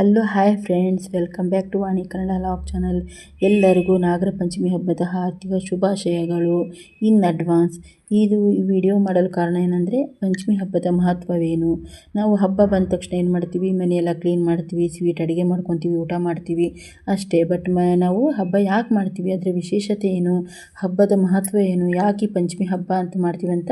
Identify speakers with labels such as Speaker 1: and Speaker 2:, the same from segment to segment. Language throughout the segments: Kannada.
Speaker 1: Hello hi friends welcome back to Vani Kannada log channel ಎಲ್ಲರಿಗೂ ನಾಗರ ಪಂಚಮಿ ಹಬ್ಬದ ಹಾರ್ದಿಕ ಶುಭಾಶಯಗಳು. ಇನ್ ಅಡ್ವಾನ್ಸ್ ಇದು ಈ ವಿಡಿಯೋ ಮಾಡಲು ಕಾರಣ ಏನಂದರೆ, ಪಂಚಮಿ ಹಬ್ಬದ ಮಹತ್ವವೇನು? ನಾವು ಹಬ್ಬ ಬಂದ ತಕ್ಷಣ ಏನು ಮಾಡ್ತೀವಿ? ಮನೆಯೆಲ್ಲ ಕ್ಲೀನ್ ಮಾಡ್ತೀವಿ ಸ್ವೀಟ್ ಅಡುಗೆ ಮಾಡ್ಕೊತೀವಿ, ಊಟ ಮಾಡ್ತೀವಿ ಅಷ್ಟೇ. ಬಟ್ ನಾವು ಹಬ್ಬ ಯಾಕೆ ಮಾಡ್ತೀವಿ? ಅದರ ವಿಶೇಷತೆ ಏನು? ಹಬ್ಬದ ಮಹತ್ವ ಏನು? ಯಾಕೆ ಪಂಚಮಿ ಹಬ್ಬ ಅಂತ ಮಾಡ್ತೀವಿ ಅಂತ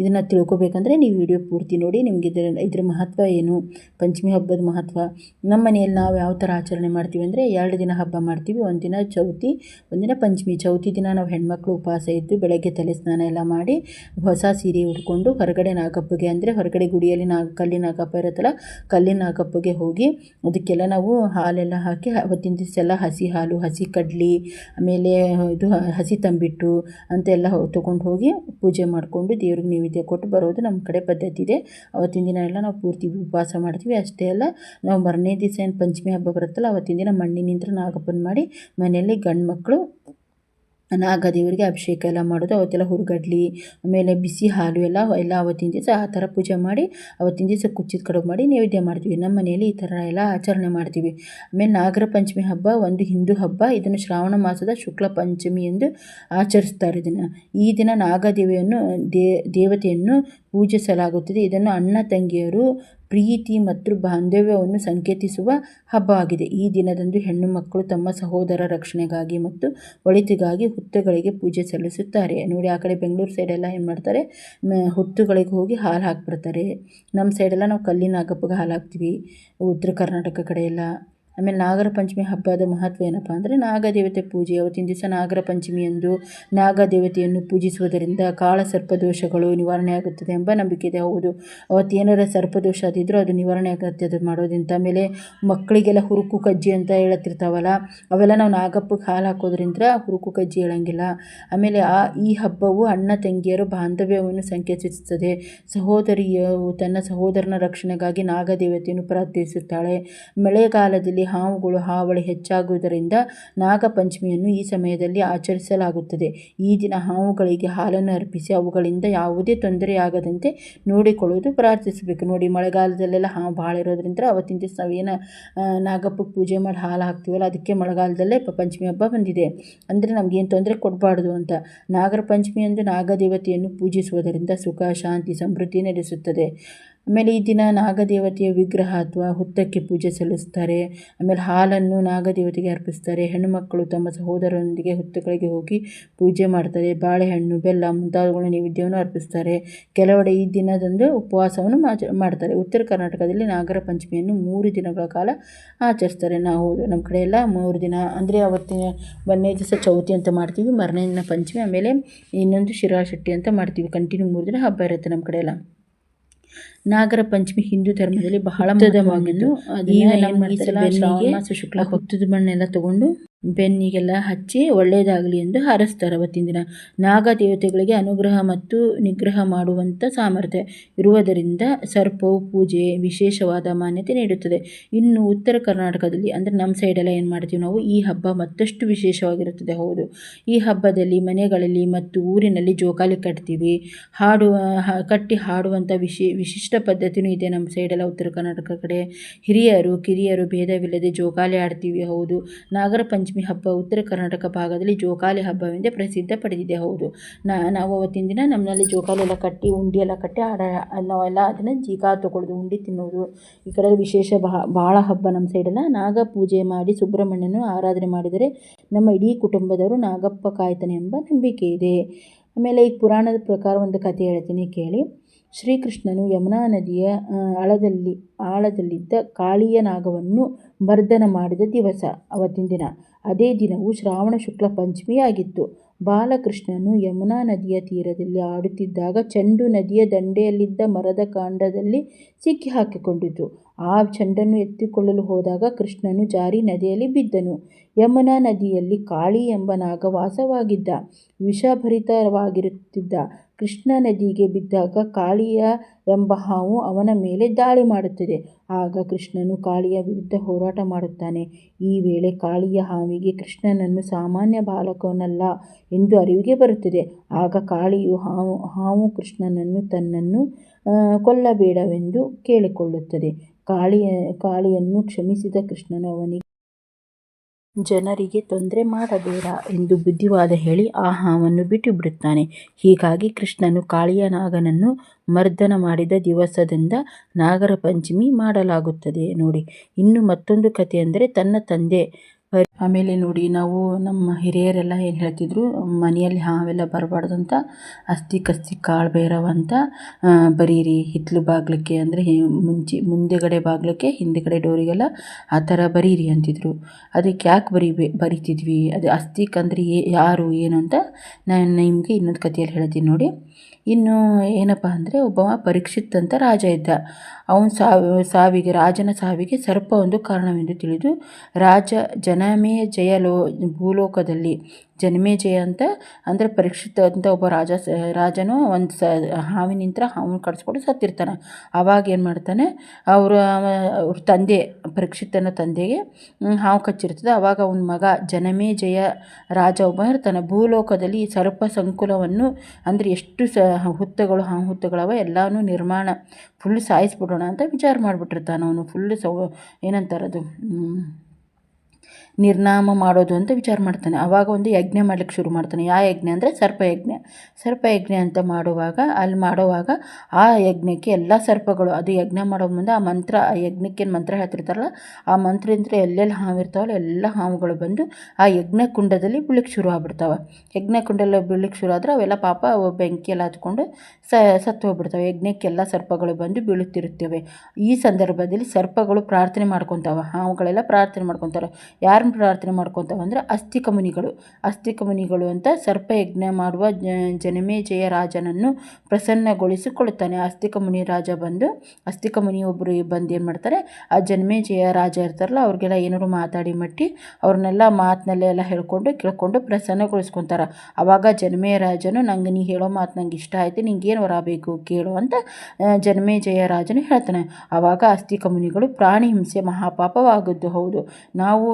Speaker 1: ಇದನ್ನು ತಿಳ್ಕೊಬೇಕಂದ್ರೆ ನೀವು ವಿಡಿಯೋ ಪೂರ್ತಿ ನೋಡಿ ನಿಮಗೆ ಇದರ, ಇದ್ರ ಮಹತ್ವ ಏನು? ಪಂಚಮಿ ಹಬ್ಬದ ಮಹತ್ವ. ನಮ್ಮ ಮನೆಯಲ್ಲಿ ನಾವು ಯಾವ ಥರ ಆಚರಣೆ ಮಾಡ್ತೀವಿ ಅಂದರೆ, ಎರಡು ದಿನ ಹಬ್ಬ ಮಾಡ್ತೀವಿ. ಒಂದಿನ ಚೌತಿ, ಒಂದಿನ ಪಂಚಮಿ. ಚೌತಿ ದಿನ ನಾವು ಹೆಣ್ಮಕ್ಳು ಉಪವಾಸ ಇದ್ದು ಬೆಳಗ್ಗೆ ತಲೆ ಸ್ನಾನ ಎಲ್ಲ ಮಾಡಿ ಹೊಸ ಸೀರೆ ಉಟ್ಕೊಂಡು ಹೊರಗಡೆ ನಾಗಪ್ಪಗೆ, ಅಂದರೆ ಹೊರಗಡೆ ಗುಡಿಯಲ್ಲಿ ನಾಗ ಕಲ್ಲಿನ ನಾಗಪ್ಪ ಇರುತ್ತಲ್ಲ, ಕಲ್ಲಿನ ನಾಗಪ್ಪಗೆ ಹೋಗಿ ಅದಕ್ಕೆಲ್ಲ ನಾವು ಹಾಲೆಲ್ಲ ಹಾಕಿ ಅವತ್ತಿನ ದಿವಸ ಎಲ್ಲ ಹಸಿ ಹಾಲು, ಹಸಿ ಕಡ್ಲಿ, ಆಮೇಲೆ ಇದು ಹಸಿ ತಂಬಿಟ್ಟು ಅಂತೆಲ್ಲ ತೊಗೊಂಡು ಹೋಗಿ ಪೂಜೆ ಮಾಡಿಕೊಂಡು ದೇವ್ರಿಗೆ ನೈವೇದ್ಯ ಕೊಟ್ಟು ಬರೋದು ನಮ್ಮ ಕಡೆ ಪದ್ಧತಿ ಇದೆ. ಅವತ್ತಿನ ದಿನ ಎಲ್ಲ ನಾವು ಪೂರ್ತಿ ಉಪವಾಸ ಮಾಡ್ತೀವಿ. ಅಷ್ಟೇ ಅಲ್ಲ, ನಾವು ಮರನೇ ದಿವಸ ಏನು ಪಂಚಮಿ ಹಬ್ಬ ಬರುತ್ತಲ್ಲ, ಅವತ್ತಿನ ದಿನ ಮಣ್ಣಿನಿಂದ ನಾಗಪ್ಪನ ಮಾಡಿ ಮನೆಯಲ್ಲಿ ಗಂಡು ಮಕ್ಕಳು ನಾಗದೇವರಿಗೆ ಅಭಿಷೇಕ ಎಲ್ಲ ಮಾಡೋದು, ಅವತ್ತೆಲ್ಲ ಹುರುಗಡ್ಲಿ, ಆಮೇಲೆ ಬಿಸಿ ಹಾಲು ಎಲ್ಲ ಎಲ್ಲ ಅವತ್ತಿನ ದಿವಸ ಆ ಥರ ಪೂಜೆ ಮಾಡಿ, ಅವತ್ತಿನ ದಿವಸ ಕುಚ್ಚಿದ ಕಡುಬು ಮಾಡಿ ನೈವೇದ್ಯ ಮಾಡ್ತೀವಿ. ನಮ್ಮ ಮನೆಯಲ್ಲಿ ಈ ಥರ ಎಲ್ಲ ಆಚರಣೆ ಮಾಡ್ತೀವಿ. ಆಮೇಲೆ ನಾಗರ ಪಂಚಮಿ ಹಬ್ಬ ಒಂದು ಹಿಂದೂ ಹಬ್ಬ. ಇದನ್ನು ಶ್ರಾವಣ ಮಾಸದ ಶುಕ್ಲ ಪಂಚಮಿ ಎಂದು ಆಚರಿಸ್ತಾರೆ ಇದನ್ನು. ಈ ದಿನ ನಾಗದೇವಿಯನ್ನು ದೇವತೆಯನ್ನು ಪೂಜಿಸಲಾಗುತ್ತದೆ. ಇದನ್ನು ಅಣ್ಣ ತಂಗಿಯರು ಪ್ರೀತಿ ಮತ್ತು ಬಾಂಧವ್ಯವನ್ನು ಸಂಕೇತಿಸುವ ಹಬ್ಬವಾಗಿದೆ. ಈ ದಿನದಂದು ಹೆಣ್ಣು ಮಕ್ಕಳು ತಮ್ಮ ಸಹೋದರ ರಕ್ಷಣೆಗಾಗಿ ಮತ್ತು ಒಳಿತಿಗಾಗಿ ಹುತ್ತುಗಳಿಗೆ ಪೂಜೆ ಸಲ್ಲಿಸುತ್ತಾರೆ. ನೋಡಿ, ಆ ಕಡೆ ಬೆಂಗಳೂರು ಸೈಡೆಲ್ಲ ಏನು ಮಾಡ್ತಾರೆ? ಹುತ್ತುಗಳಿಗೆ ಹೋಗಿ ಹಾಲು ಹಾಕ್ಬಿಡ್ತಾರೆ. ನಮ್ಮ ಸೈಡೆಲ್ಲ ನಾವು ಕಲ್ಲಿನ ನಾಗಪ್ಪಗೆ ಹಾಲು ಹಾಕ್ತೀವಿ. ಉತ್ತರ ಕರ್ನಾಟಕ ಕಡೆಯೆಲ್ಲ ಆಮೇಲೆ ನಾಗರ ಪಂಚಮಿ ಹಬ್ಬದ ಮಹತ್ವ ಏನಪ್ಪ ಅಂದರೆ ನಾಗದೇವತೆ ಪೂಜೆ. ಅವತ್ತಿನ ದಿವಸ ನಾಗರ ಪಂಚಮಿಯಂದು ನಾಗದೇವತೆಯನ್ನು ಪೂಜಿಸುವುದರಿಂದ ಕಾಳ ಸರ್ಪದೋಷಗಳು ನಿವಾರಣೆ ಆಗುತ್ತದೆ ಎಂಬ ನಂಬಿಕೆ ಇದೆ. ಹೌದು, ಅವತ್ತು ಏನಾರ ಸರ್ಪದೋಷ ಅದಿದ್ರೂ ಅದು ನಿವಾರಣೆ ಆಗುತ್ತೆ. ಅದು ಮಾಡೋದಿಂತ ಆಮೇಲೆ ಮಕ್ಕಳಿಗೆಲ್ಲ ಹುರುಕು ಕಜ್ಜಿ ಅಂತ ಹೇಳತ್ತಿರ್ತಾವಲ್ಲ, ಅವೆಲ್ಲ ನಾವು ನಾಗಪ್ಪಗೆ ಹಾಲು ಹಾಕೋದ್ರಿಂದ ಹುರುಕು ಕಜ್ಜಿ ಹೇಳಂಗಿಲ್ಲ. ಆಮೇಲೆ ಆ, ಈ ಹಬ್ಬವು ಅಣ್ಣ ತಂಗಿಯರು ಬಾಂಧವ್ಯವನ್ನು ಸಂಕೇತಿಸುತ್ತದೆ. ಸಹೋದರಿಯು ತನ್ನ ಸಹೋದರನ ರಕ್ಷಣೆಗಾಗಿ ನಾಗದೇವತೆಯನ್ನು ಪ್ರಾರ್ಥಿಸುತ್ತಾಳೆ. ಮಳೆಗಾಲದಲ್ಲಿ ಹಾವುಗಳು ಹಾವಳಿ ಹೆಚ್ಚಾಗುವುದರಿಂದ ನಾಗಪಂಚಮಿಯನ್ನು ಈ ಸಮಯದಲ್ಲಿ ಆಚರಿಸಲಾಗುತ್ತದೆ. ಈ ದಿನ ಹಾವುಗಳಿಗೆ ಹಾಲನ್ನು ಅರ್ಪಿಸಿ ಅವುಗಳಿಂದ ಯಾವುದೇ ತೊಂದರೆಯಾಗದಂತೆ ನೋಡಿಕೊಳ್ಳುವುದು ಪ್ರಾರ್ಥಿಸಬೇಕು. ನೋಡಿ, ಮಳೆಗಾಲದಲ್ಲೆಲ್ಲ ಹಾವು ಭಾಳ ಇರೋದ್ರಿಂದ ಅವತ್ತಿನ ದಿವಸ ನಾವೇನು ನಾಗಪ್ಪಗೆ ಪೂಜೆ ಮಾಡಿ ಹಾಲು ಹಾಕ್ತೀವಲ್ಲ, ಅದಕ್ಕೆ ಮಳೆಗಾಲದಲ್ಲೇ ಪಂಚಮಿ ಹಬ್ಬ ಬಂದಿದೆ. ಅಂದರೆ ನಮಗೇನು ತೊಂದರೆ ಕೊಡಬಾರ್ದು ಅಂತ. ನಾಗರ ಪಂಚಮಿಯಂದು ನಾಗದೇವತೆಯನ್ನು ಪೂಜಿಸುವುದರಿಂದ ಸುಖ, ಶಾಂತಿ, ಸಮೃದ್ಧಿ ನಡೆಸುತ್ತದೆ ಆಮೇಲೆ ಈ ದಿನ ನಾಗದೇವತೆಯ ವಿಗ್ರಹ ಅಥವಾ ಹುತ್ತಕ್ಕೆ ಪೂಜೆ ಸಲ್ಲಿಸ್ತಾರೆ. ಆಮೇಲೆ ಹಾಲನ್ನು ನಾಗದೇವತೆಗೆ ಅರ್ಪಿಸ್ತಾರೆ. ಹೆಣ್ಣುಮಕ್ಕಳು ತಮ್ಮ ಸಹೋದರರೊಂದಿಗೆ ಹುತ್ತಗಳಿಗೆ ಹೋಗಿ ಪೂಜೆ ಮಾಡ್ತಾರೆ. ಬಾಳೆಹಣ್ಣು, ಬೆಲ್ಲ ಮುಂತಾದವುಗಳ ನೈವೇದ್ಯವನ್ನು ಅರ್ಪಿಸ್ತಾರೆ. ಕೆಲವೆಡೆ ಈ ದಿನದಂದು ಉಪವಾಸವನ್ನು ಮಾಡ್ತಾರೆ. ಉತ್ತರ ಕರ್ನಾಟಕದಲ್ಲಿ ನಾಗರ ಪಂಚಮಿಯನ್ನು ಮೂರು ದಿನಗಳ ಕಾಲ ಆಚರಿಸ್ತಾರೆ. ನಾವು ನಮ್ಮ ಕಡೆ ಎಲ್ಲ ಮೂರು ದಿನ, ಅಂದರೆ ಅವತ್ತಿನ ಒಂದನೇ ದಿವಸ ಚೌತಿ ಅಂತ ಮಾಡ್ತೀವಿ. ಮರನೇ ದಿನ ಪಂಚಮಿ, ಆಮೇಲೆ ಇನ್ನೊಂದು ಶಿರಾಶೆಟ್ಟಿ ಅಂತ ಮಾಡ್ತೀವಿ. ಕಂಟಿನ್ಯೂ ಮೂರು ದಿನ ಹಬ್ಬ ಇರುತ್ತೆ ನಮ್ಮ ಕಡೆ ಎಲ್ಲ. ನಾಗರ ಪಂಚಮಿ ಹಿಂದೂ ಧರ್ಮದಲ್ಲಿ ಬಹಳ ಮುಖ್ಯವಾಗಿದ್ದು ಶುಕ್ಲ ಬಣ್ಣ ಮಣ್ಣೆಲ್ಲ ತಗೊಂಡು ಬೆನ್ನಿಗೆಲ್ಲ ಹಚ್ಚಿ ಒಳ್ಳೆಯದಾಗಲಿ ಎಂದು ಹಾರಸ್ತಾರೆ ಅವತ್ತಿನ ದಿನ ನಾಗ ದೇವತೆಗಳಿಗೆ ಅನುಗ್ರಹ ಮತ್ತು ನಿಗ್ರಹ ಮಾಡುವಂಥ ಸಾಮರ್ಥ್ಯ ಇರುವುದರಿಂದ ಸರ್ಪವು ಪೂಜೆ ವಿಶೇಷವಾದ ಮಾನ್ಯತೆ ನೀಡುತ್ತದೆ. ಇನ್ನು ಉತ್ತರ ಕರ್ನಾಟಕದಲ್ಲಿ, ಅಂದರೆ ನಮ್ಮ ಸೈಡೆಲ್ಲ ಏನು ಮಾಡ್ತೀವಿ ನಾವು, ಈ ಹಬ್ಬ ಮತ್ತಷ್ಟು ವಿಶೇಷವಾಗಿರುತ್ತದೆ. ಹೌದು, ಈ ಹಬ್ಬದಲ್ಲಿ ಮನೆಗಳಲ್ಲಿ ಮತ್ತು ಊರಿನಲ್ಲಿ ಜೋಕಾಲಿ ಕಟ್ತೀವಿ. ಹಾಡುವ ಕಟ್ಟಿ ಹಾಡುವಂಥ ವಿಶೇ, ವಿಶಿಷ್ಟ ಪದ್ಧತಿಯೂ ಇದೆ ನಮ್ಮ ಸೈಡೆಲ್ಲ ಉತ್ತರ ಕರ್ನಾಟಕ ಕಡೆ. ಹಿರಿಯರು, ಕಿರಿಯರು ಭೇದವಿಲ್ಲದೆ ಜೋಕಾಲಿ ಆಡ್ತೀವಿ. ಹೌದು, ನಾಗರ ಪಂಚಮಿ ಹಬ್ಬ ಉತ್ತರ ಕರ್ನಾಟಕ ಭಾಗದಲ್ಲಿ ಜೋಕಾಲಿ ಹಬ್ಬವೆಂದೇ ಪ್ರಸಿದ್ಧ ಪಡೆದಿದೆ, ಹೌದು. ನಾವು ಅವತ್ತಿನ ದಿನ ನಮ್ಮಲ್ಲಿ ಜೋಕಾಲಿ ಎಲ್ಲ ಕಟ್ಟಿ, ಉಂಡಿ ಎಲ್ಲ ಕಟ್ಟಿ, ಆಡ, ನಾವೆಲ್ಲ ಅದನ್ನು ಜೀಕಾ ತೊಗೊಳ್ಳೋದು ಉಂಡಿ ತಿನ್ನೋದು. ಈ ಕಡೆ ವಿಶೇಷ ಭಾಳ ಹಬ್ಬ ನಮ್ಮ ಸೈಡೆಲ್ಲ ನಾಗ ಪೂಜೆ ಮಾಡಿ ಸುಬ್ರಹ್ಮಣ್ಯನ ಆರಾಧನೆ ಮಾಡಿದರೆ ನಮ್ಮ ಇಡೀ ಕುಟುಂಬದವರು ನಾಗಪ್ಪ ಕಾಯ್ತಾನೆ ಎಂಬ ನಂಬಿಕೆ ಇದೆ. ಆಮೇಲೆ ಈ ಪುರಾಣದ ಪ್ರಕಾರ ಒಂದು ಕಥೆ ಹೇಳ್ತೀನಿ ಕೇಳಿ. ಶ್ರೀಕೃಷ್ಣನು ಯಮುನಾ ನದಿಯ ಆಳದಲ್ಲಿ, ಆಳದಲ್ಲಿದ್ದ ಕಾಳಿಯ ನಾಗವನ್ನು ಮರ್ದನ ಮಾಡಿದ ದಿವಸ, ಅವತ್ತಿನ ದಿನ. ಅದೇ ದಿನವು ಶ್ರಾವಣ ಶುಕ್ಲ ಪಂಚಮಿಯಾಗಿತ್ತು. ಬಾಲಕೃಷ್ಣನು ಯಮುನಾ ನದಿಯ ತೀರದಲ್ಲಿ ಆಡುತ್ತಿದ್ದಾಗ ಚೆಂಡು ನದಿಯ ದಂಡೆಯಲ್ಲಿದ್ದ ಮರದ ಕಾಂಡದಲ್ಲಿ ಸಿಕ್ಕಿ ಹಾಕಿಕೊಂಡಿತು. ಆ ಚೆಂಡನ್ನು ಎತ್ತಿಕೊಳ್ಳಲು ಹೋದಾಗ ಕೃಷ್ಣನು ಜಾರಿ ನದಿಯಲ್ಲಿ ಬಿದ್ದನು. ಯಮುನಾ ನದಿಯಲ್ಲಿ ಕಾಳಿ ಎಂಬ ನಾಗ ವಾಸವಾಗಿದ್ದ ವಿಷಭರಿತವಾಗಿರುತ್ತಿದ್ದ ಕೃಷ್ಣ ನದಿಗೆ ಬಿದ್ದಾಗ ಕಾಳಿಯ ಎಂಬ ಹಾವು ಅವನ ಮೇಲೆ ದಾಳಿ ಮಾಡುತ್ತದೆ. ಆಗ ಕೃಷ್ಣನು ಕಾಳಿಯ ವಿರುದ್ಧ ಹೋರಾಟ ಮಾಡುತ್ತಾನೆ. ಈ ವೇಳೆ ಕಾಳಿಯ ಹಾವಿಗೆ ಕೃಷ್ಣನನ್ನು ಸಾಮಾನ್ಯ ಬಾಲಕನಲ್ಲ ಎಂದು ಅರಿವಿಗೆ ಬರುತ್ತದೆ. ಆಗ ಕಾಳಿಯು ಹಾವು ಹಾವು ಕೃಷ್ಣನನ್ನು ತನ್ನನ್ನು ಕೊಲ್ಲಬೇಡವೆಂದು ಕೇಳಿಕೊಳ್ಳುತ್ತದೆ. ಕಾಳಿಯ, ಕಾಳಿಯನ್ನು ಕ್ಷಮಿಸಿದ ಕೃಷ್ಣನು ಅವನಿಗೆ ಜನರಿಗೆ ತೊಂದರೆ ಮಾಡಬೇಡ ಎಂದು ಬುದ್ಧಿವಾದ ಹೇಳಿ ಆ ಹಾವನ್ನು ಬಿಟ್ಟು ಬಿಡುತ್ತಾನೆ. ಹೀಗಾಗಿ ಕೃಷ್ಣನು ಕಾಳಿಯ ನಾಗನನ್ನು ಮರ್ದನ ಮಾಡಿದ ದಿವಸದಿಂದ ನಾಗರ ಪಂಚಮಿ ಮಾಡಲಾಗುತ್ತದೆ. ನೋಡಿ, ಇನ್ನು ಮತ್ತೊಂದು ಕಥೆ ಅಂದರೆ ತನ್ನ ತಂದೆ ಆಮೇಲೆ ನೋಡಿ ನಾವು ನಮ್ಮ ಹಿರಿಯರೆಲ್ಲ ಏನು ಹೇಳ್ತಿದ್ರು, ಮನೆಯಲ್ಲಿ ಹಾವೆಲ್ಲ ಬರಬಾರ್ದು ಅಂತ ಅಸ್ತಿ ಕಸ್ತಿ ಕಾಳು ಬೇರವಂತ ಬರೀರಿ ಹಿತ್ತಲು ಬಾಗ್ಲಕ್ಕೆ ಅಂದರೆ ಮುಂಚೆ, ಮುಂದೆಗಡೆ ಬಾಗ್ಲಕ್ಕೆ, ಹಿಂದೆಗಡೆ ಡೋರಿಗೆಲ್ಲ ಆ ಥರ ಬರೀರಿ ಅಂತಿದ್ರು. ಅದಕ್ಕೆ ಯಾಕೆ ಬರೀ ಬರಿತಿದ್ವಿ? ಅದು ಅಸ್ತಿಕಂದ್ರೆ ಯಾರು, ಏನು ಅಂತ ನಾನು ನಿಮಗೆ ಇನ್ನೊಂದು ಕಥೆಯಲ್ಲಿ ಹೇಳ್ತೀನಿ ನೋಡಿ. ಇನ್ನು ಏನಪ್ಪ ಅಂದರೆ ಒಬ್ಬ ಪರೀಕ್ಷಿತ್ ಅಂತ ರಾಜ ಇದ್ದ. ಅವನ ಸಾವು, ಸಾವಿಗೆ, ರಾಜನ ಸಾವಿಗೆ ಸರ್ಪ ಒಂದು ಕಾರಣವೆಂದು ತಿಳಿದು ರಾಜ ಜನಮೇ ಜಯಲೋ ಭೂಲೋಕದಲ್ಲಿ ಜನ್ಮೇಜಯ ಅಂತ, ಅಂದರೆ ಪರೀಕ್ಷಿತ ಅಂತ ಒಬ್ಬ ರಾಜ ರಾಜನು ಒಂದು ಸ ಹಾವಿನಿಂದ ಹಾವನ್ನು ಕಡಿಸ್ಕೊಂಡು ಸತ್ತಿರ್ತಾನೆ. ಆವಾಗ ಏನು ಮಾಡ್ತಾನೆ, ಅವರು, ಅವ್ರ ತಂದೆ, ಪರೀಕ್ಷಿತನ ತಂದೆಗೆ ಹಾವು ಕಚ್ಚಿರ್ತದೆ. ಆವಾಗ ಅವನ ಮಗ ಜನಮೇಜಯ ರಾಜ ಒಬ್ಬ ಇರ್ತಾನೆ. ಭೂಲೋಕದಲ್ಲಿ ಸರ್ಪ ಸಂಕುಲವನ್ನು, ಅಂದರೆ ಎಷ್ಟು ಸ, ಹುತ್ತಗಳು, ಹಾವು ಹುತ್ತಗಳವ, ಎಲ್ಲನೂ ನಿರ್ಮಾಣ ಫುಲ್ ಸಾಯಿಸ್ಬಿಡೋಣ ಅಂತ ವಿಚಾರ ಮಾಡಿಬಿಟ್ಟಿರ್ತಾನೆ ಅವನು. ಫುಲ್ ಸೌ, ಏನಂತಾರದು ನಿರ್ನಾಮ ಮಾಡೋದು ಅಂತ ವಿಚಾರ ಮಾಡ್ತಾನೆ. ಆವಾಗ ಒಂದು ಯಜ್ಞ ಮಾಡ್ಲಿಕ್ಕೆ ಶುರು ಮಾಡ್ತಾನೆ. ಯಾವ ಯಜ್ಞ ಅಂದರೆ ಸರ್ಪಯಜ್ಞ ಸರ್ಪಯಜ್ಞ ಅಂತ ಮಾಡುವಾಗ, ಅಲ್ಲಿ ಮಾಡುವಾಗ ಆ ಯಜ್ಞಕ್ಕೆ ಎಲ್ಲ ಸರ್ಪಗಳು, ಅದು ಯಜ್ಞ ಮಾಡೋ ಮುಂದೆ ಆ ಮಂತ್ರ, ಆ ಯಜ್ಞಕ್ಕೆ ಏನು ಮಂತ್ರ ಹೇಳ್ತಿರ್ತಾರಲ್ಲ, ಆ ಮಂತ್ರದಿಂದ ಎಲ್ಲೆಲ್ಲಿ ಹಾವು ಇರ್ತಾವಲ್ಲ, ಎಲ್ಲ ಹಾವುಗಳು ಬಂದು ಆ ಯಜ್ಞ ಕುಂಡದಲ್ಲಿ ಬೀಳಕ್ಕೆ ಶುರು ಆಗ್ಬಿಡ್ತಾವೆ. ಯಜ್ಞ ಕುಂಡದಲ್ಲಿ ಬೀಳಕ್ಕೆ ಶುರು ಆದರೆ ಅವೆಲ್ಲ ಪಾಪ ಬೆಂಕಿ ಎಲ್ಲ ಹತ್ಕೊಂಡು ಸ, ಸತ್ತು ಹೋಗ್ಬಿಡ್ತಾವೆ. ಯಜ್ಞಕ್ಕೆಲ್ಲ ಸರ್ಪಗಳು ಬಂದು ಬೀಳುತ್ತಿರುತ್ತವೆ. ಈ ಸಂದರ್ಭದಲ್ಲಿ ಸರ್ಪಗಳು ಪ್ರಾರ್ಥನೆ ಮಾಡ್ಕೊತಾವೆ. ಹಾವುಗಳೆಲ್ಲ ಪ್ರಾರ್ಥನೆ ಮಾಡ್ಕೊತಾರೆ. ಯಾರು ಪ್ರಾರ್ಥನೆ ಮಾಡ್ಕೊತಾವೆ ಅಂದರೆ ಅಸ್ಥಿಕ ಮುನಿಗಳು ಅಸ್ಥಿಕ ಮುನಿಗಳು ಅಂತ ಸರ್ಪಯಜ್ಞ ಮಾಡುವ ಜನಮೇಜಯ ರಾಜನನ್ನು ಪ್ರಸನ್ನಗೊಳಿಸಿಕೊಳ್ಳುತ್ತಾನೆ ಅಸ್ತಿಕ ಮುನಿ ರಾಜ ಬಂದು ಅಸ್ತಿಕ ಮುನಿ ಒಬ್ಬರು ಬಂದು ಏನು ಮಾಡ್ತಾರೆ, ಆ ಜನಮೇಜಯ ರಾಜ ಇರ್ತಾರಲ್ಲ, ಅವ್ರಿಗೆಲ್ಲ ಏನಾದ್ರು ಮಾತಾಡಿ ಮಟ್ಟಿ ಅವ್ರನ್ನೆಲ್ಲ ಮಾತಿನಲ್ಲೆಲ್ಲ ಹೇಳ್ಕೊಂಡು, ಕೇಳ್ಕೊಂಡು ಪ್ರಸನ್ನಗೊಳಿಸ್ಕೊತಾರೆ. ಆವಾಗ ಜನಮೇಯ ರಾಜನು, ನಂಗೆ ನೀ ಹೇಳೋ ಮಾತು ನಂಗೆ ಇಷ್ಟ ಆಯಿತು, ನಿಂಗೇನು ಏನು ಕೇಳು ಅಂತ ಜನಮೇಜಯ ರಾಜನು ಹೇಳ್ತಾನೆ. ಆವಾಗ ಅಸ್ತಿಕ ಮುನಿಗಳು ಪ್ರಾಣಿ ಹಿಂಸೆ ಮಹಾಪಾಪವಾಗದ್ದು. ಹೌದು, ನಾವು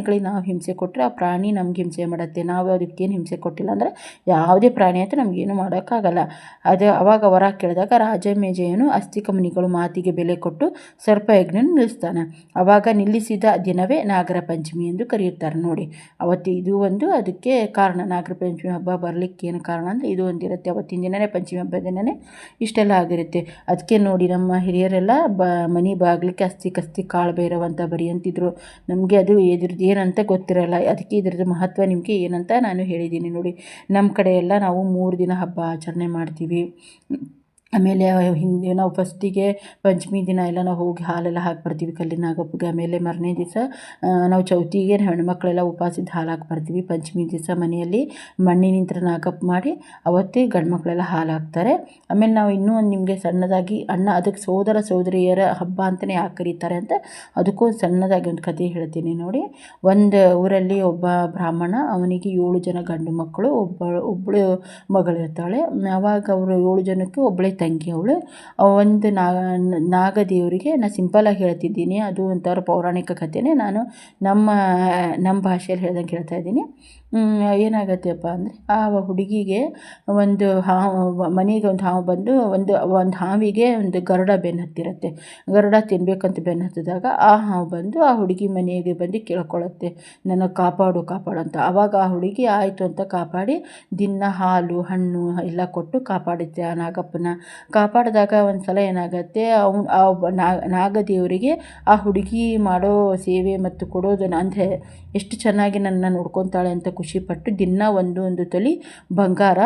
Speaker 1: ಪ್ರಾಣಿಗಳಿಗೆ ನಾವು ಹಿಂಸೆ ಕೊಟ್ಟರೆ ಆ ಪ್ರಾಣಿ ನಮ್ಗೆ ಹಿಂಸೆ ಮಾಡುತ್ತೆ. ನಾವು ಅದಕ್ಕೇನು ಹಿಂಸೆ ಕೊಟ್ಟಿಲ್ಲ ಅಂದರೆ ಯಾವುದೇ ಪ್ರಾಣಿ ಅಂತ ನಮಗೇನು ಮಾಡೋಕ್ಕಾಗಲ್ಲ. ಅದು ಅವಾಗ ವರ ಕೇಳಿದಾಗ ರಾಜಮೇಜಯನು ಅಸ್ಥಿ ಮುನಿಗಳು ಮಾತಿಗೆ ಬೆಲೆ ಕೊಟ್ಟು ಸರ್ಪಯಜ್ಞ ನಿಲ್ಲಿಸ್ತಾನೆ. ಅವಾಗ ನಿಲ್ಲಿಸಿದ ದಿನವೇ ನಾಗರ ಪಂಚಮಿ ಎಂದು ಕರೆಯುತ್ತಾರೆ ನೋಡಿ. ಅವತ್ತು ಇದು ಒಂದು ಅದಕ್ಕೆ ಕಾರಣ. ನಾಗರ ಪಂಚಮಿ ಹಬ್ಬ ಬರಲಿಕ್ಕೆ ಏನು ಕಾರಣ ಅಂದರೆ ಇದು ಒಂದಿರುತ್ತೆ ಅವತ್ತಿನ ದಿನವೇ ಪಂಚಮಿ ಹಬ್ಬ ದಿನವೇ ಇಷ್ಟೆಲ್ಲ ಆಗಿರುತ್ತೆ. ಅದಕ್ಕೆ ನೋಡಿ ನಮ್ಮ ಹಿರಿಯರೆಲ್ಲ ಬ ಮನೆ ಬಾಗ್ಲಿಕ್ಕೆ ಅಸ್ತಿ ಕಸ್ತಿ ಕಾಳು ಬೇರವಂತ ಬರೆಯಂತಿದ್ರು. ನಮಗೆ ಅದು ಇದ್ರದ್ದು ಏನಂತ ಗೊತ್ತಿರಲ್ಲ. ಅದಕ್ಕೆ ಇದ್ರದ್ದು ಮಹತ್ವ ನಿಮಗೆ ಏನಂತ ನಾನು ಹೇಳಿದ್ದೀನಿ. ನೋಡಿ ನಮ್ಮ ಕಡೆ ಎಲ್ಲ ನಾವು ಮೂರು ದಿನ ಹಬ್ಬ ಆಚರಣೆ ಮಾಡ್ತೀವಿ. ಆಮೇಲೆ ಹಿಂದೆ, ನಾವು ಫಸ್ಟಿಗೆ ಪಂಚಮಿ ದಿನ ಎಲ್ಲ ನಾವು ಹೋಗಿ ಹಾಲೆಲ್ಲ ಹಾಕಿ ಬರ್ತೀವಿ ಕಲ್ಲಿನ ನಾಗಪ್ಪಗೆ ಆಮೇಲೆ ಮರನೇ ದಿವಸ ನಾವು ಚೌತಿಗೆ ಹೆಣ್ಮಕ್ಳೆಲ್ಲ ಉಪವಾಸಿದ ಹಾಲು ಹಾಕಿ ಬರ್ತೀವಿ ಪಂಚಮಿ ದಿವಸ ಮನೆಯಲ್ಲಿ. ಮಣ್ಣಿನಿಂದ ನಾಗಪ್ಪ ಮಾಡಿ ಅವತ್ತೇ ಗಂಡು ಮಕ್ಕಳೆಲ್ಲ ಹಾಲು ಹಾಕ್ತಾರೆ. ಆಮೇಲೆ ನಾವು ಇನ್ನೂ ಒಂದು ನಿಮಗೆ ಸಣ್ಣದಾಗಿ ಅಣ್ಣ, ಅದಕ್ಕೆ ಸೋದರ, ಸೋದರಿಯರ ಹಬ್ಬ ಅಂತಲೇ ಯಾಕೆ ಕರೀತಾರೆ ಅಂತ ಅದಕ್ಕೂ ಒಂದು ಸಣ್ಣದಾಗಿ ಒಂದು ಕಥೆ ಹೇಳ್ತೀನಿ ನೋಡಿ. ಒಂದು ಊರಲ್ಲಿ ಒಬ್ಬ ಬ್ರಾಹ್ಮಣ, ಅವನಿಗೆ ಏಳು ಜನ ಗಂಡು ಮಕ್ಕಳು ಒಬ್ಬ ಒಬ್ಬಳು ಮಗಳಿರ್ತಾಳೆ. ಆವಾಗ ಅವರು ಏಳು ಜನಕ್ಕೆ ಒಬ್ಬಳೇ ತಂಗಿ ಅವಳು. ಒಂದು ನಾಗ ನಾಗದೇವರಿಗೆ ನಾನು ಸಿಂಪಲಾಗಿ ಹೇಳ್ತಿದ್ದೀನಿ. ಅದು ಒಂಥರ ಪೌರಾಣಿಕ ಕಥೆನೇ. ನಾನು ನಮ್ಮ ನಮ್ಮ ಭಾಷೆಯಲ್ಲಿ ಹೇಳ್ದಂಗೆ ಹೇಳ್ತಾ ಇದ್ದೀನಿ. ಏನಾಗತ್ತೆಪ್ಪ ಅಂದರೆ ಆ ಹುಡುಗಿಗೆ ಒಂದು ಹಾವು, ಮನೆಗೆ ಒಂದು ಹಾವು ಬಂದು ಒಂದು ಒಂದು ಹಾವಿಗೆ ಒಂದು ಗರುಡ ಬೆನ್ನು ಹತ್ತಿರುತ್ತೆ. ಗರುಡ ತಿನ್ನಬೇಕಂತ ಬೆನ್ನು ಹತ್ತಿದಾಗ ಆ ಹಾವು ಬಂದು ಆ ಹುಡುಗಿ ಮನೆಗೆ ಬಂದು ಕೇಳ್ಕೊಳ್ಳುತ್ತೆ ನನ್ನ ಕಾಪಾಡು ಕಾಪಾಡು ಅಂತ. ಆವಾಗ ಆ ಹುಡುಗಿ ಆಯಿತು ಅಂತ ಕಾಪಾಡಿ ದಿನ, ಹಾಲು, ಹಣ್ಣು ಎಲ್ಲ ಕೊಟ್ಟು ಕಾಪಾಡುತ್ತೆ ಆ ನಾಗಪ್ಪನ. ಕಾಪಾಡಿದಾಗ ಒಂದು ಸಲ ಏನಾಗುತ್ತೆ, ಅವನು, ಆ ನಾಗದೇವರಿಗೆ ಆ ಹುಡುಗಿ ಮಾಡೋ ಸೇವೆ ಮತ್ತು ಕೊಡೋದನ್ನು, ಅಂದರೆ ಎಷ್ಟು ಚೆನ್ನಾಗಿ ನನ್ನ ನೋಡ್ಕೊತಾಳೆ ಅಂತ ಖುಷಿಪಟ್ಟು ದಿನ ಒಂದು ಒಂದು ತೊಲಿ ಬಂಗಾರ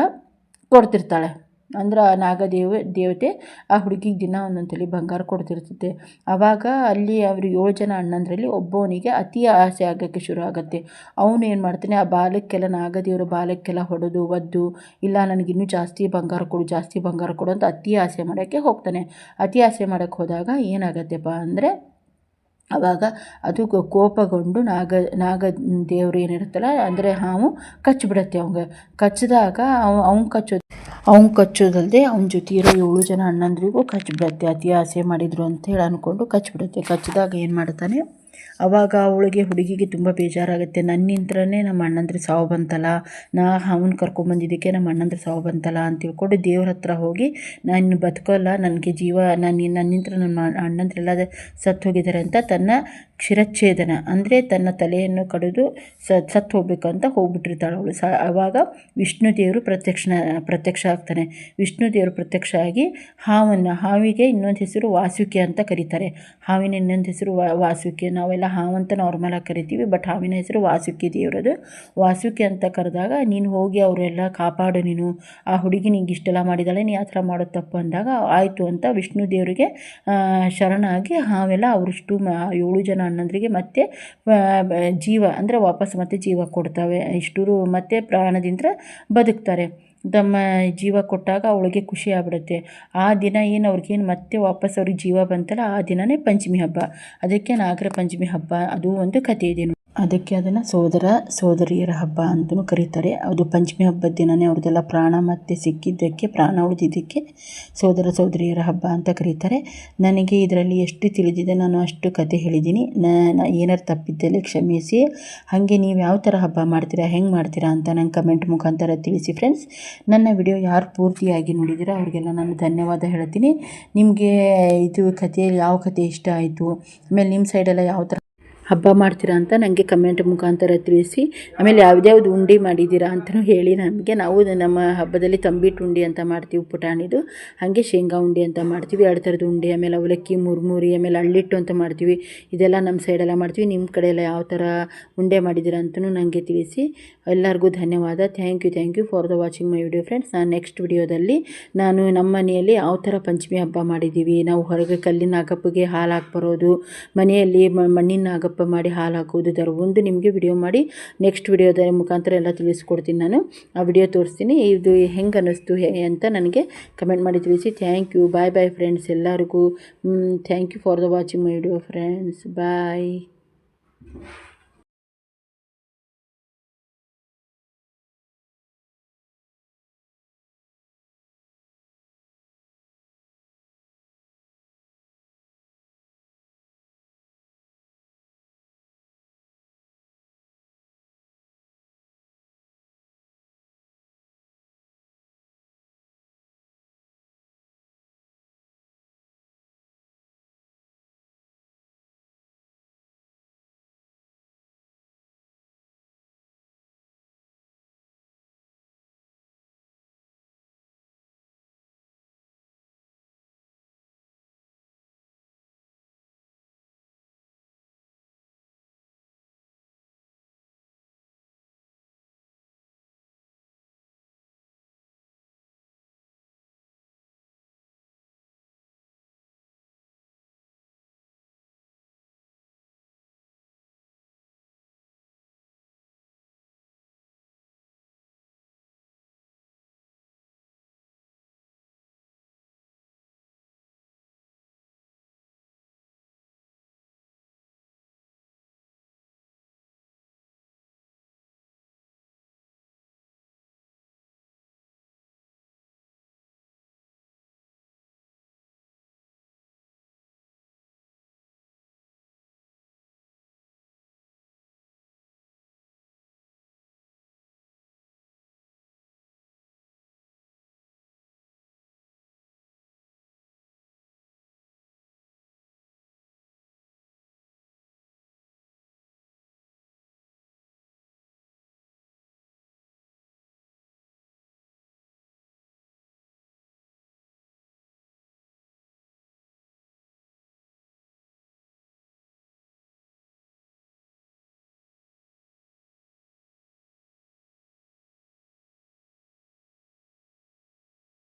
Speaker 1: ಕೊಡ್ತಿರ್ತಾಳೆ. ಅಂದ್ರೆ ಆ ನಾಗದೇವ, ದೇವತೆ ಆ ಹುಡುಗಿಗೆ ದಿನ ಒಂದೊಂದು ತಲೆ ಬಂಗಾರ ಕೊಡ್ತಿರ್ತೈತೆ. ಆವಾಗ ಅಲ್ಲಿ ಅವರು ಏಳು ಜನ ಅಣ್ಣಂದರಲ್ಲಿ ಒಬ್ಬವನಿಗೆ ಅತಿ ಆಸೆ ಆಗೋಕ್ಕೆ ಶುರು ಆಗುತ್ತೆ. ಅವನು ಏನು ಮಾಡ್ತಾನೆ, ಆ ಬಾಲಕ್ಕೆಲ್ಲ, ನಾಗದೇವರ ಬಾಲಕ್ಕೆಲ್ಲ ಹೊಡೆದು, ಒದ್ದು, ಇಲ್ಲ ನನಗಿನ್ನೂ ಜಾಸ್ತಿ ಬಂಗಾರ ಕೊಡು, ಜಾಸ್ತಿ ಬಂಗಾರ ಕೊಡು ಅಂತ ಅತಿ ಆಸೆ ಮಾಡೋಕ್ಕೆ ಹೋಗ್ತಾನೆ. ಅತಿ ಆಸೆ ಮಾಡೋಕ್ಕೆ ಹೋದಾಗ ಏನಾಗತ್ತೆಪ್ಪ ಅಂದರೆ ಆವಾಗ ಅದು ಕೋಪಗೊಂಡು ನಾಗ ನಾಗ ದೇವರು ಏನಿರುತ್ತಲ್ಲ, ಅಂದರೆ ಹಾವು ಕಚ್ಚಿಬಿಡತ್ತೆ ಅವಂಗೆ. ಕಚ್ಚಿದಾಗ ಅವ, ಅವ್ನು ಕಚ್ಚೋದು ಅವ್ನು ಕಚ್ಚೋದಲ್ಲದೆ ಅವನ ಜೊತೆ ಇರೋ ಏಳು ಜನ ಅಣ್ಣಂದ್ರಿಗೂ ಕಚ್ಚಿಬಿಡತ್ತೆ, ಅತಿ ಆಸೆ ಮಾಡಿದ್ರು ಅಂತ ಹೇಳಿ ಅಂದ್ಕೊಂಡು ಕಚ್ಚಿಬಿಡತ್ತೆ. ಕಚ್ಚಿದಾಗ ಏನು ಮಾಡ್ತಾನೆ? ಅವಾಗ ಅವಳಿಗೆ ಹುಡುಗಿಗೆ ತುಂಬ ಬೇಜಾರಾಗುತ್ತೆ. ನನ್ನಿಂತ್ರನೇ ನಮ್ಮ ಅಣ್ಣಂದ್ರೆ ಸಾವು ಬಂತಲ್ಲ? ನಾ ಹಾವನ್ನ ಕರ್ಕೊಂಬಂದಿದ್ದಕ್ಕೆ ನಮ್ಮ ಅಣ್ಣಂದ್ರೆ ಸಾವು ಬಂತಲ್ಲ ಅಂತ ತಿಳ್ಕೊಂಡು ದೇವ್ರ ಹತ್ರ ಹೋಗಿ, ನಾನು ಬದುಕೋಲ್ಲ, ನನಗೆ ಜೀವ, ನಾನು ನನ್ನಿಂತ್ರ ನನ್ನ ಅಣ್ಣಂದ್ರೆಲ್ಲ ಸತ್ತು ಹೋಗಿದ್ದಾರೆ ಅಂತ ತನ್ನ ಕ್ಷಿರಚ್ಛೇದನ ಅಂದರೆ ತನ್ನ ತಲೆಯನ್ನು ಕಡಿದು ಸತ್ತು ಹೋಗ್ಬೇಕು ಅಂತ ಹೋಗ್ಬಿಟ್ಟಿರ್ತಾಳೆ ಅವಳು. ಸ ಆವಾಗ ವಿಷ್ಣು ದೇವರು ಪ್ರತ್ಯಕ್ಷ ಪ್ರತ್ಯಕ್ಷ ಆಗ್ತಾನೆ. ವಿಷ್ಣು ದೇವರು ಪ್ರತ್ಯಕ್ಷ ಆಗಿ ಹಾವನ್ನು, ಹಾವಿಗೆ ಇನ್ನೊಂದು ಹೆಸರು ವಾಸುಕಿ ಅಂತ ಕರೀತಾರೆ. ಹಾವಿನ ಇನ್ನೊಂದು ಹೆಸರು ವಾಸುಕಿ. ನಾವೆಲ್ಲ ಹಾವು ಅಂತ ನಾರ್ಮಲಾಗಿ ಕರಿತೀವಿ ಬಟ್ ಹಾವಿನ ಹೆಸರು ವಾಸುಕಿ ದೇವರದು. ವಾಸುಕಿ ಅಂತ ಕರೆದಾಗ, ನೀನು ಹೋಗಿ ಅವರೆಲ್ಲ ಕಾಪಾಡು ನೀನು. ಆ ಹುಡುಗಿ ನಿಂಗೆ ಇಷ್ಟೆಲ್ಲ ಮಾಡಿದಾಳೆ, ನೀ ಆ ಥರ ಮಾಡೋ ತಪ್ಪು ಅಂದಾಗ, ಆಯಿತು ಅಂತ ವಿಷ್ಣು ದೇವರಿಗೆ ಶರಣಾಗಿ ಹಾವೆಲ್ಲ ಅವರಿಷ್ಟು ಏಳು ಜನ ಅಣ್ಣಂದ್ರಿಗೆ ಮತ್ತೆ ಜೀವ, ಅಂದರೆ ವಾಪಸ್ ಮತ್ತೆ ಜೀವ ಕೊಡ್ತವೆ. ಇಷ್ಟರು ಮತ್ತೆ ಪ್ರಾಣದಿಂದ ಬದುಕ್ತಾರೆ. ತಮ್ಮ ಜೀವ ಕೊಟ್ಟಾಗ ಅವಳಿಗೆ ಖುಷಿ ಆಗ್ಬಿಡುತ್ತೆ. ಆ ದಿನ ಏನು ಅವ್ರಿಗೇನು ಮತ್ತೆ ವಾಪಸ್ ಅವ್ರಿಗೆ ಜೀವ ಬಂತಲ್ಲ, ಆ ದಿನವೇ ಪಂಚಮಿ ಹಬ್ಬ. ಅದಕ್ಕೆ ನಾಗರ ಪಂಚಮಿ ಹಬ್ಬ, ಅದು ಒಂದು ಕಥೆ ಇದೆ ಅದಕ್ಕೆ ಅದನ್ನು ಸೋದರ, ಸೋದರಿಯರ ಹಬ್ಬ ಅಂತಲೂ ಕರೀತಾರೆ. ಅದು ಪಂಚಮಿ ಹಬ್ಬದ ದಿನವೇ ಅವ್ರದ್ದೆಲ್ಲ ಪ್ರಾಣ ಮತ್ತೆ ಸಿಕ್ಕಿದ್ದಕ್ಕೆ, ಪ್ರಾಣ ಉಳಿದಿದ್ದಕ್ಕೆ ಸೋದರ, ಸೋದರಿಯರ ಹಬ್ಬ ಅಂತ ಕರೀತಾರೆ. ನನಗೆ ಇದರಲ್ಲಿ ಎಷ್ಟು ತಿಳಿದಿದೆ ನಾನು ಅಷ್ಟು ಕತೆ ಹೇಳಿದ್ದೀನಿ. ನಾನು ಏನಾರು ತಪ್ಪಿದ್ದಲ್ಲಿ ಕ್ಷಮಿಸಿ. ಹಾಗೆ ನೀವು ಯಾವ ಥರ ಹಬ್ಬ ಮಾಡ್ತೀರಾ, ಹೆಂಗೆ ಮಾಡ್ತೀರಾ ಅಂತ ನಂಗೆ ಕಮೆಂಟ್ ಮುಖಾಂತರ ತಿಳಿಸಿ ಫ್ರೆಂಡ್ಸ್ ನನ್ನ ವಿಡಿಯೋ ಯಾರು ಪೂರ್ತಿಯಾಗಿ ನೋಡಿದ್ದೀರಾ ಅವ್ರಿಗೆಲ್ಲ ನಾನು ಧನ್ಯವಾದ ಹೇಳ್ತೀನಿ. ನಿಮಗೆ ಇದು ಕಥೆಯಲ್ಲಿ ಯಾವ ಕತೆ ಇಷ್ಟ ಆಯಿತು? ಆಮೇಲೆ ನಿಮ್ಮ ಸೈಡೆಲ್ಲ ಯಾವ ಥರ ಹಬ್ಬ ಮಾಡ್ತೀರಾ ಅಂತ ನನಗೆ ಕಮೆಂಟ್ ಮುಖಾಂತರ ತಿಳಿಸಿ. ಆಮೇಲೆ ಯಾವುದ್ಯಾವ್ದು ಉಂಡೆ ಮಾಡಿದ್ದೀರಾ ಅಂತಲೂ ಹೇಳಿ ನಮಗೆ. ನಾವು ನಮ್ಮ ಹಬ್ಬದಲ್ಲಿ ತಂಬಿಟ್ಟು ಉಂಡೆ ಅಂತ ಮಾಡ್ತೀವಿ ಪುಟಾಣಿದು. ಹಾಗೆ ಶೇಂಗಾ ಉಂಡೆ ಅಂತ ಮಾಡ್ತೀವಿ. ಎರಡು ಥರದ ಉಂಡೆ, ಆಮೇಲೆ ಅವಲಕ್ಕಿ, ಮುರ್ಮುರಿ, ಆಮೇಲೆ ಅಳ್ಳಿಟ್ಟು ಅಂತ ಮಾಡ್ತೀವಿ. ಇದೆಲ್ಲ ನಮ್ಮ ಸೈಡೆಲ್ಲ ಮಾಡ್ತೀವಿ. ನಿಮ್ಮ ಕಡೆ ಎಲ್ಲ ಯಾವ ಥರ ಉಂಡೆ ಮಾಡಿದ್ದೀರಾ ಅಂತಲೂ ನನಗೆ ತಿಳಿಸಿ. ಎಲ್ಲರಿಗೂ ಧನ್ಯವಾದ. Thank you thank you for the watching my video friends ನಾನು ನೆಕ್ಸ್ಟ್ ವಿಡಿಯೋದಲ್ಲಿ ನಾನು ನಮ್ಮ ಮನೆಯಲ್ಲಿ ಯಾವ ಥರ ಪಂಚಮಿ ಹಬ್ಬ ಮಾಡಿದ್ದೀವಿ. ನಾವು ಹೊರಗೆ ಕಲ್ಲಿನ ಅಗಪ್ಪಿಗೆ ಹಾಲು ಹಾಕಿ ಬರೋದು, ಮನೆಯಲ್ಲಿ ಮಣ್ಣಿನ ನಾಗಪ್ಪ ಹಬ್ಬ ಮಾಡಿ ಹಾಲು ಹಾಕೋದು ಥರ ಒಂದು. ನಿಮಗೆ ವಿಡಿಯೋ ಮಾಡಿ ನೆಕ್ಸ್ಟ್ ವಿಡಿಯೋದ ಮುಖಾಂತರ ಎಲ್ಲ ತಿಳಿಸ್ಕೊಡ್ತೀನಿ ನಾನು. ಆ ವಿಡಿಯೋ ತೋರಿಸ್ತೀನಿ. ಇದು ಹೆಂಗೆ ಅನ್ನಿಸ್ತು ಅಂತ ನನಗೆ ಕಮೆಂಟ್ ಮಾಡಿ ತಿಳಿಸಿ. Thank you bye bye friends ಎಲ್ಲರಿಗೂ thank you for the watching my video friends bye